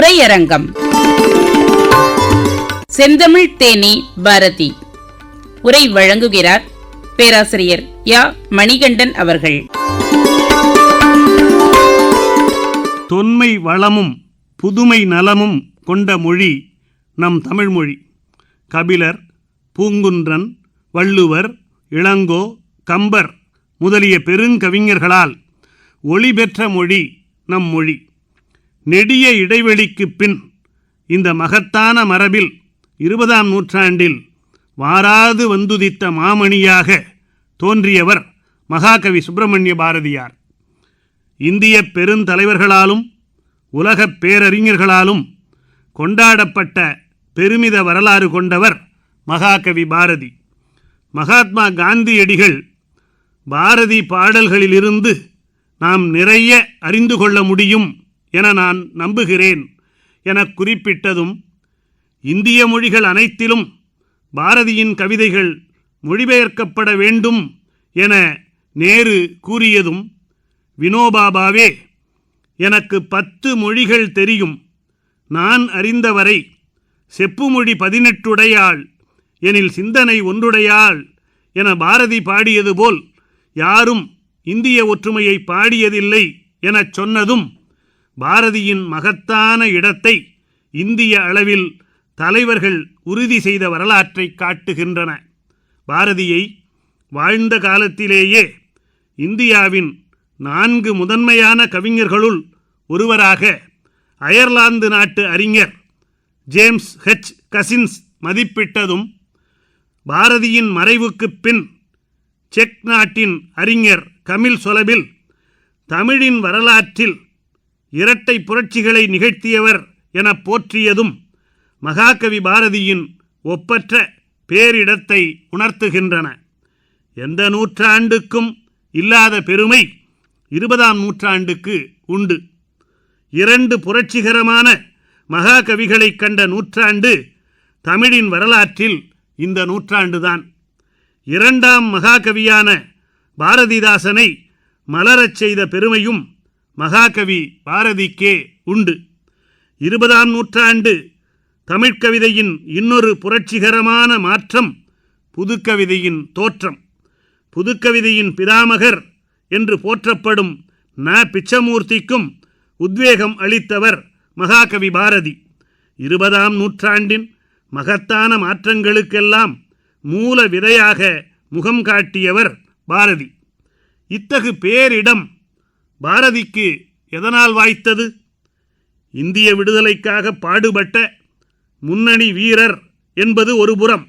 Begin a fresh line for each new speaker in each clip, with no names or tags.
உரையரங்கம். செந்தமிழ் தேனி பாரதி. உரை வழங்குகிறார் பேராசிரியர் யா. மணிகண்டன் அவர்கள்.
தொன்மை வளமும் புதுமை நலமும் கொண்ட மொழி நம் தமிழ்மொழி கபிலர் பூங்குன்றன் வள்ளுவர் இளங்கோ கம்பர் முதலிய பெருங்கவிஞர்களால் ஒளி பெற்ற மொழி நம் மொழி. நெடிய இடைவெளிக்குப் பின் இந்த மகத்தான மரபில் இருபதாம் நூற்றாண்டில் வாராது வந்துதித்த மாமணியாக தோன்றியவர் மகாகவி சுப்பிரமணிய பாரதியார். இந்திய பெருந்தலைவர்களாலும் உலகப் பேரறிஞர்களாலும் கொண்டாடப்பட்ட பெருமித வரலாறு கொண்டவர் மகாகவி பாரதி. மகாத்மா காந்தியடிகள் பாரதி பாடல்களிலிருந்து நாம் நிறைய அறிந்து கொள்ள முடியும் என நான் நம்புகிறேன் என குறிப்பிட்டதும் இந்திய மொழிகள் அனைத்திலும் பாரதியின் கவிதைகள் மொழிபெயர்க்கப்பட வேண்டும் என நேரு கூறியதும் வினோபாபாவே எனக்கு பத்து மொழிகள் தெரியும். நான் அறிந்தவரை செப்புமொழி பதினெட்டுடையாள் எனில் சிந்தனை ஒன்றுடையாள் என பாரதி பாடியது போல் யாரும் இந்திய ஒற்றுமையை பாடியதில்லை எனச் சொன்னதும் பாரதியின் மகத்தான இடத்தை இந்திய அளவில் தலைவர்கள் உறுதி செய்த வரலாற்றை காட்டுகின்றன. பாரதியை வாழ்ந்த காலத்திலேயே இந்தியாவின் நான்கு முதன்மையான கவிஞர்களுள் ஒருவராக அயர்லாந்து நாட்டு அறிஞர் ஜேம்ஸ் ஹெச். கசின்ஸ் மதிப்பிட்டதும் பாரதியின் மறைவுக்குப் பின் செக் நாட்டின் அறிஞர் கமில் சொலபில் தமிழின் வரலாற்றில் இரட்டை புரட்சிகளை நிகழ்த்தியவர் என போற்றியதும் மகாகவி பாரதியின் ஒப்பற்ற பேரிடத்தை உணர்த்துகின்றன. எந்த நூற்றாண்டுக்கும் இல்லாத பெருமை இருபதாம் நூற்றாண்டுக்கு உண்டு. இரண்டு புரட்சிகரமான மகாகவிகளைக் கண்ட நூற்றாண்டு தமிழின் வரலாற்றில் இந்த நூற்றாண்டுதான். இரண்டாம் மகாகவியான பாரதிதாசனை மலரச் செய்த பெருமையும் மகாகவி பாரதிக்கே உண்டு. இருபதாம் நூற்றாண்டு தமிழ்க்கவிதையின் இன்னொரு புரட்சிகரமான மாற்றம் புதுக்கவிதையின் தோற்றம். புதுக்கவிதையின் பிதாமகர் என்று போற்றப்படும் ந. பிச்சமூர்த்திக்கும் உத்வேகம் அளித்தவர் மகாகவி பாரதி. இருபதாம் நூற்றாண்டின் மகத்தான மாற்றங்களுக்கெல்லாம் மூல விதையாக முகம் காட்டியவர் பாரதி. இத்தகு பேரிடம் பாரதிக்கு எதனால் வாய்த்தது? இந்திய விடுதலைக்காக பாடுபட்ட முன்னணி வீரர் என்பது ஒரு புறம்.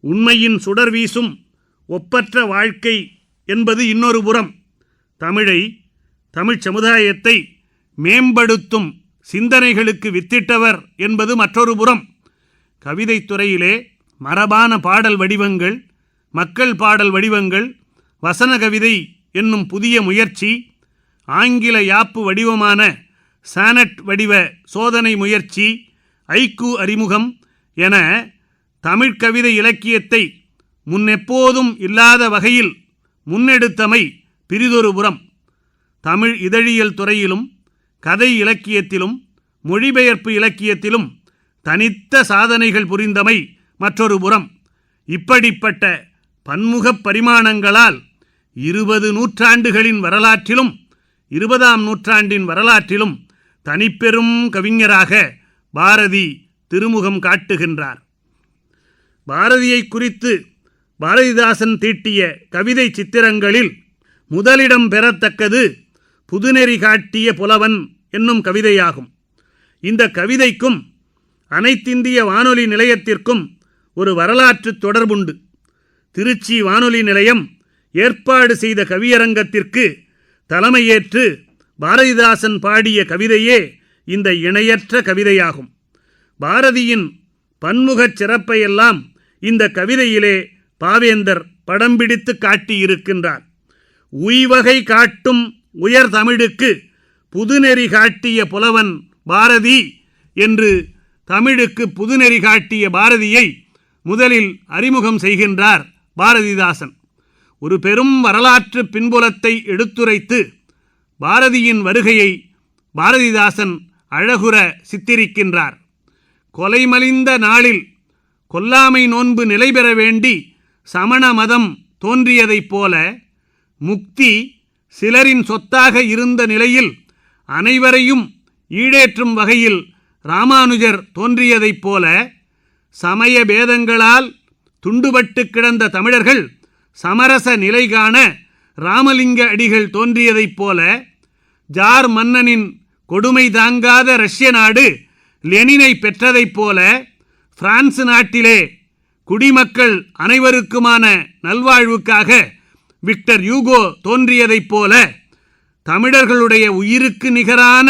உண்மையின் சுடர் வீசும் ஒப்பற்ற வாழ்க்கை என்பது இன்னொரு புறம். தமிழை தமிழ் சமுதாயத்தை மேம்படுத்தும் சிந்தனைகளுக்கு வித்திட்டவர் என்பது மற்றொரு புறம். கவிதைத் துறையிலே மரபான பாடல் வடிவங்கள் மக்கள் பாடல் வடிவங்கள் வசன கவிதை என்னும் புதிய முயற்சி ஆங்கில யாப்பு வடிவமான சானட் வடிவ சோதனை முயற்சி ஐக்கு அறிமுகம் என தமிழ்க் கவிதை இலக்கியத்தை முன்னெப்போதும் இல்லாத வகையில் முன்னெடுத்தமை பிரிதொரு புறம். தமிழ் இதழியல் துறையிலும் கதை இலக்கியத்திலும் மொழிபெயர்ப்பு இலக்கியத்திலும் தனித்த சாதனைகள் புரிந்தமை மற்றொரு புறம். இப்படிப்பட்ட பன்முகப் பரிமாணங்களால் இருபது நூற்றாண்டுகளின் வரலாற்றிலும் இருபதாம் நூற்றாண்டின் வரலாற்றிலும் தனிப்பெரும் கவிஞராக பாரதி திருமுகம் காட்டுகின்றார். பாரதியை குறித்து பாரதிதாசன் தீட்டிய கவிதை சித்திரங்களில் முதலிடம் பெறத்தக்கது புதுநெறி காட்டிய புலவன் என்னும் கவிதையாகும். இந்த கவிதைக்கும் அனைத்திந்திய வானொலி நிலையத்திற்கும் ஒரு வரலாற்று தொடர்புண்டு. திருச்சி வானொலி நிலையம் ஏற்பாடு செய்த கவியரங்கத்திற்கு தலைமையேற்று பாரதிதாசன் பாடிய கவிதையே இந்த இணையற்ற கவிதையாகும். பாரதியின் பன்முகச் சிறப்பையெல்லாம் இந்த கவிதையிலே பாவேந்தர் படம் பிடித்து காட்டியிருக்கின்றார். உய்வகை காட்டும் உயர் தமிழுக்கு புதுநெறி காட்டிய புலவன் பாரதி என்று தமிழுக்கு புதுநெறி காட்டிய பாரதியை முதலில் அறிமுகம் செய்கின்றார் பாரதிதாசன். ஒரு பெரும் வரலாற்று பின்புலத்தை எடுத்துரைத்து பாரதியின் வருகையை பாரதிதாசன் அழகுற சித்தரிக்கின்றார். கொலைமலிந்த நாளில் கொல்லாமை நோன்பு நிலை பெற வேண்டி சமண மதம் தோன்றியதைப் போல முக்தி சிலரின் சொத்தாக இருந்த நிலையில் அனைவரையும் ஈடேற்றும் வகையில் ராமானுஜர் தோன்றியதைப் போல சமய பேதங்களால் துண்டுபட்டு கிடந்த தமிழர்கள் சமரச நிலை காண ராமலிங்க அடிகள் தோன்றியதைப் போல ஜார் மன்னனின் கொடுமை தாங்காத ரஷ்ய நாடு லெனினை பெற்றதைப் போல பிரான்ஸ் நாட்டிலே குடிமக்கள் அனைவருக்குமான நல்வாழ்வுக்காக விக்டர் யூகோ தோன்றியதைப் போல தமிழர்களுடைய உயிருக்கு நிகரான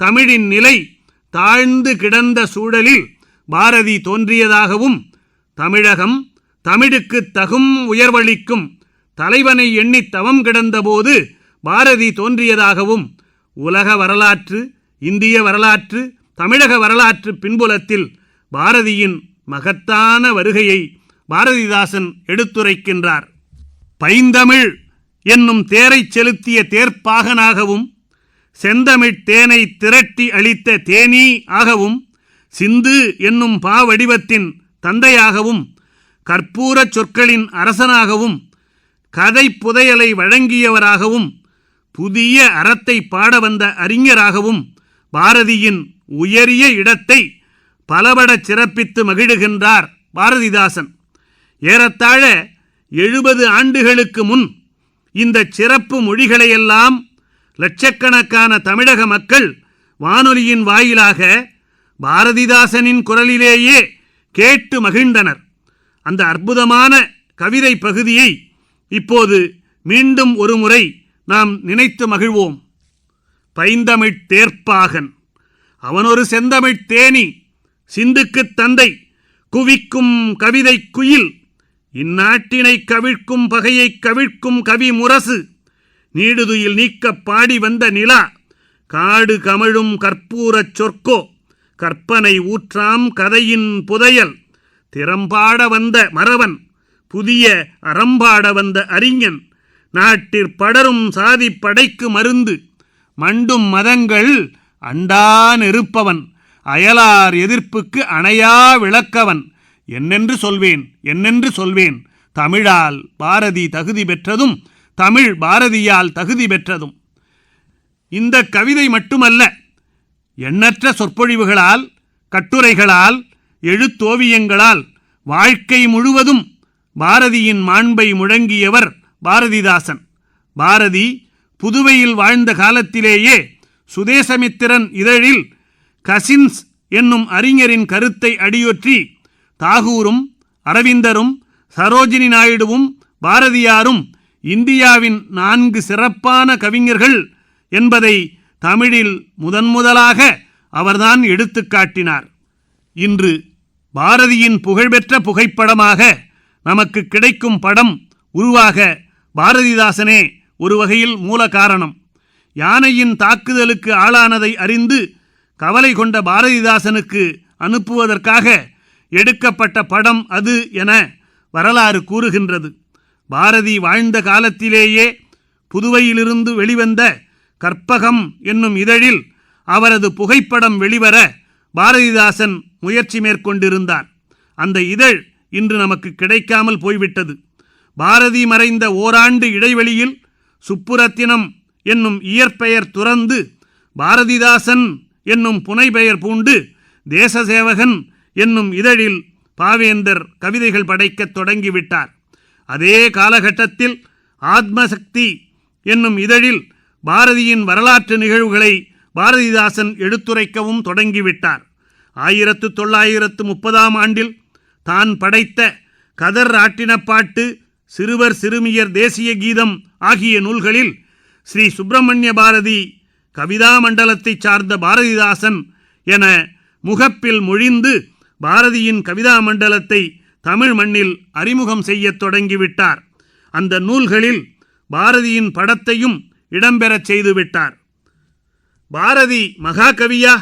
தமிழின் நிலை தாழ்ந்து கிடந்த சூழலில் பாரதி தோன்றியதாகவும் தமிழகம் தமிழுக்கு தகும் உயர்வளிக்கும் தலைவனை எண்ணி தவம் கிடந்தபோது பாரதி தோன்றியதாகவும் உலக வரலாற்று இந்திய வரலாற்று தமிழக வரலாற்று பின்புலத்தில் பாரதியின் மகத்தான வருகையை பாரதிதாசன் எடுத்துரைக்கின்றார். பைந்தமிழ் என்னும் தேரைச் செலுத்திய தேர்ப்பாகனாகவும் செந்தமிழ் தேனை திரட்டி அளித்த தேனீ ஆகவும் சிந்து என்னும் பாவடிவத்தின் தந்தையாகவும் கற்பூரச் சொற்களின் அரசனாகவும் கதை புதையலை வழங்கியவராகவும் புதிய அறத்தை பாட வந்த அறிஞராகவும் பாரதியின் உயரிய இடத்தை பலபடச் சிறப்பித்து மகிழுகின்றார் பாரதிதாசன். ஏறத்தாழ எழுபது ஆண்டுகளுக்கு முன் இந்த சிறப்பு மொழிகளையெல்லாம் லட்சக்கணக்கான தமிழக மக்கள் வானொலியின் வாயிலாக பாரதிதாசனின் குரலிலேயே கேட்டு மகிழ்ந்தனர். அந்த அற்புதமான கவிதை பகுதியை இப்போது மீண்டும் ஒருமுறை நாம் நினைத்து மகிழ்வோம். பைந்தமிழ்த் தேர்ப்பாகன். அவனொரு செந்தமிழ்த் தேனி சிந்துக்குத் தந்தை குவிக்கும் கவிதை குயில் இந்நாட்டினை கவிழ்க்கும் பகையைக் கவிழ்க்கும் கவி முரசு நீடுதுயில் நீக்க பாடி வந்த நிலா காடு கமழும் கற்பூரச் சொற்கோ கற்பனை ஊற்றாம் கதையின் புதையல் திறம்பாட வந்த மறவன் புதிய அறம்பாட வந்த அறிஞன் நாட்டிற் படரும் சாதி படைக்கு மருந்து மண்டும் மதங்கள் அண்டா நெருப்பவன் அயலார் எதிர்ப்புக்கு அணையா விளக்கவன். என்னென்று சொல்வேன் என்னென்று சொல்வேன்? தமிழால் பாரதி தகுதி பெற்றதும் தமிழ் பாரதியால் தகுதி பெற்றதும். இந்த கவிதை மட்டுமல்ல எண்ணற்ற சொற்பொழிவுகளால் கட்டுரைகளால் எழுத்தோவியங்களால் வாழ்க்கை முழுவதும் பாரதியின் மாண்பை முழங்கியவர் பாரதிதாசன். பாரதி புதுவையில் வாழ்ந்த காலத்திலேயே சுதேசமித்திரன் இதழில் கசின்ஸ் என்னும் அறிஞரின் கருத்தை அடியொற்றி தாகூரும் அரவிந்தரும் சரோஜினி நாயுடுவும் பாரதியாரும் இந்தியாவின் நான்கு சிறப்பான கவிஞர்கள் என்பதை தமிழில் முதன்முதலாக அவர்தான் எடுத்துக்காட்டினார் இன்று பாரதியின் புகழ்பெற்ற புகைப்படமாக நமக்கு கிடைக்கும் படம் உருவாக பாரதிதாசனே ஒரு வகையில் மூல காரணம். யானையின் தாக்குதலுக்கு ஆளானதை அறிந்து கவலை கொண்ட பாரதிதாசனுக்கு அனுப்புவதற்காக எடுக்கப்பட்ட படம் அது என வரலாறு கூறுகின்றது. பாரதி வாழ்ந்த காலத்திலேயே புதுவையிலிருந்து வெளிவந்த கற்பகம் என்னும் இதழில் அவரது புகைப்படம் வெளிவர பாரதிதாசன் முயற்சி மேற்கொண்டிருந்தார் அந்த இதழ் இன்று நமக்கு கிடைக்காமல் போய்விட்டது. பாரதி மறைந்த ஓராண்டு இடைவெளியில் சுப்புரத்தினம் என்னும் இயற்பெயர் துறந்து பாரதிதாசன் என்னும் புனைபெயர் பூண்டு தேசசேவகன் என்னும் இதழில் பாவேந்தர் கவிதைகள் படைக்கத் தொடங்கிவிட்டார். அதே காலகட்டத்தில் ஆத்மசக்தி என்னும் இதழில் பாரதியின் வரலாற்று நிகழ்வுகளை பாரதிதாசன் எடுத்துரைக்கவும் தொடங்கிவிட்டார். ஆயிரத்து தொள்ளாயிரத்து முப்பதாம் ஆண்டில் தான் படைத்த கதர் ஆட்டினப்பாட்டு சிறுவர் சிறுமியர் தேசிய கீதம் ஆகிய நூல்களில் ஸ்ரீ சுப்பிரமணிய பாரதி கவிதா மண்டலத்தை சார்ந்த பாரதிதாசன் என முகப்பில் மொழிந்து பாரதியின் கவிதா மண்டலத்தை தமிழ் மண்ணில் அறிமுகம் செய்யத் தொடங்கிவிட்டார். அந்த நூல்களில் பாரதியின் படத்தையும் இடம்பெறச் செய்துவிட்டார். பாரதி மகாகவியா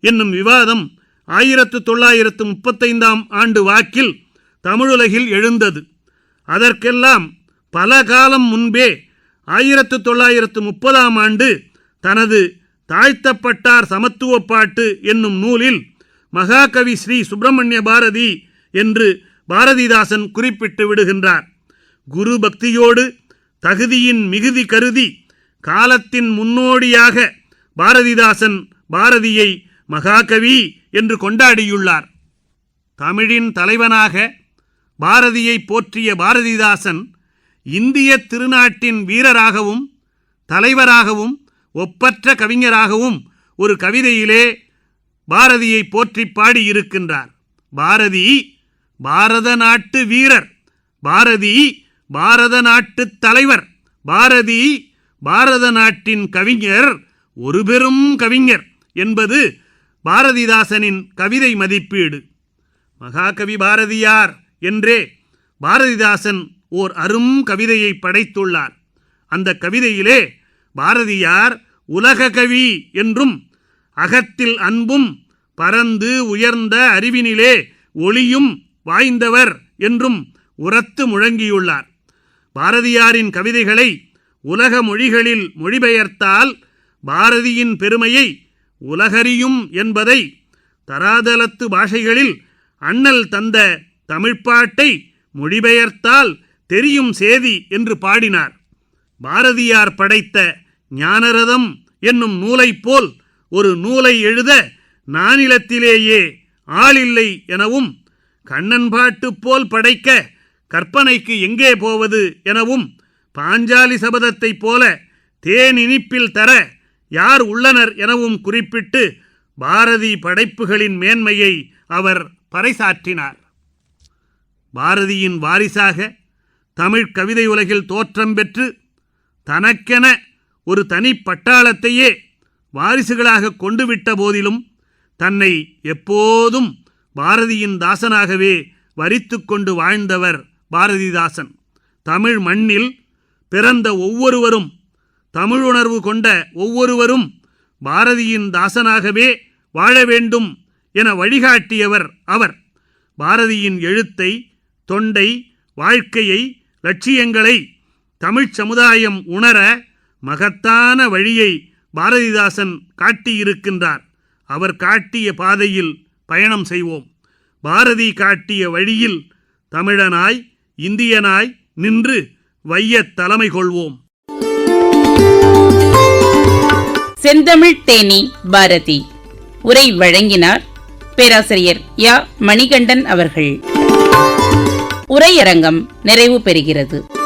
என்னும் விவாதம் ஆயிரத்து தொள்ளாயிரத்து முப்பத்தைந்தாம் ஆண்டு வாக்கில் தமிழுலகில் எழுந்தது. அதற்கெல்லாம் பல காலம் முன்பே ஆயிரத்து தொள்ளாயிரத்து முப்பதாம் ஆண்டு தனது தாழ்த்தப்பட்டார் சமத்துவ பாட்டு என்னும் நூலில் மகாகவி ஸ்ரீ சுப்பிரமணிய பாரதி என்று பாரதிதாசன் குறிப்பிட்டு விடுகின்றார். குரு பக்தியோடு தகுதியின் மிகுதி கருதி காலத்தின் முன்னோடியாக பாரதிதாசன் பாரதியை மகாகவி என்று கொண்டாடியுள்ளார். தமிழின் தலைவனாக பாரதியை போற்றிய பாரதிதாசன் இந்திய திருநாட்டின் வீரராகவும் தலைவராகவும் ஒப்பற்ற கவிஞராகவும் ஒரு கவிதையிலே பாரதியை போற்றி பாடியிருக்கின்றார். பாரதி பாரத நாட்டு வீரர். பாரதி பாரத நாட்டு தலைவர். பாரதி பாரத நாட்டின் கவிஞர். ஒரு பெரும் கவிஞர் என்பது பாரதிதாசனின் கவிதை மதிப்பீடு. மகாகவி பாரதியார் என்றே பாரதிதாசன் ஓர் அரும் கவிதையை படைத்துள்ளார். அந்த கவிதையிலே பாரதியார் உலக கவி என்றும் அகத்தில் அன்பும் பரந்து உயர்ந்த அறிவினிலே ஒளியும் வாய்ந்தவர் என்றும் உரத்து முழங்கியுள்ளார். பாரதியாரின் கவிதைகளை உலக மொழிகளில் மொழிபெயர்த்தால் பாரதியின் பெருமையை உலகறியும் என்பதை தராதலத்து பாஷைகளில் அண்ணல் தந்த தமிழ்ப்பாட்டை மொழிபெயர்த்தால் தெரியும் சேதி என்று பாடினார். பாரதியார் படைத்த ஞானரதம் என்னும் நூலைப் போல் ஒரு நூலை எழுத நானிலத்திலேயே ஆளில்லை எனவும் கண்ணன் பாட்டு போல் படைக்க கற்பனைக்கு எங்கே போவது எனவும் பாஞ்சாலி சபதத்தைப் போல தேன் இனிப்பில் தர யார் உள்ளனர் எனவும் குறிப்பிட்டு பாரதி படைப்புகளின் மேன்மையை அவர் பறைசாற்றினார். பாரதியின் வாரிசாக தமிழ் கவிதை உலகில் தோற்றம் பெற்று தனக்கென ஒரு தனி பட்டாளத்தையே வாரிசுகளாக கொண்டுவிட்ட போதிலும் தன்னை எப்போதும் பாரதியின் தாசனாகவே வரித்து கொண்டு வாழ்ந்தவர் பாரதிதாசன். தமிழ் மண்ணில் பிறந்த ஒவ்வொருவரும் தமிழுணர்வு கொண்ட ஒவ்வொருவரும் பாரதியின் தாசனாகவே வாழ வேண்டும் என வழிகாட்டியவர் அவர். பாரதியின் எழுத்தை தொண்டை வாழ்க்கையை லட்சியங்களை தமிழ்ச் சமுதாயம் உணர மகத்தான வழியை பாரதிதாசன் காட்டியிருக்கின்றார். அவர் காட்டிய பாதையில் பயணம் செய்வோம். பாரதி காட்டிய வழியில் தமிழனாய் இந்தியனாய் நின்று வையத் தலைமை கொள்வோம்.
செந்தமிழ் தேனி பாரதி. உரை வழங்கினார் பேராசிரியர் யா மணிகண்டன் அவர்கள். உரையரங்கம் நிறைவு பெறுகிறது.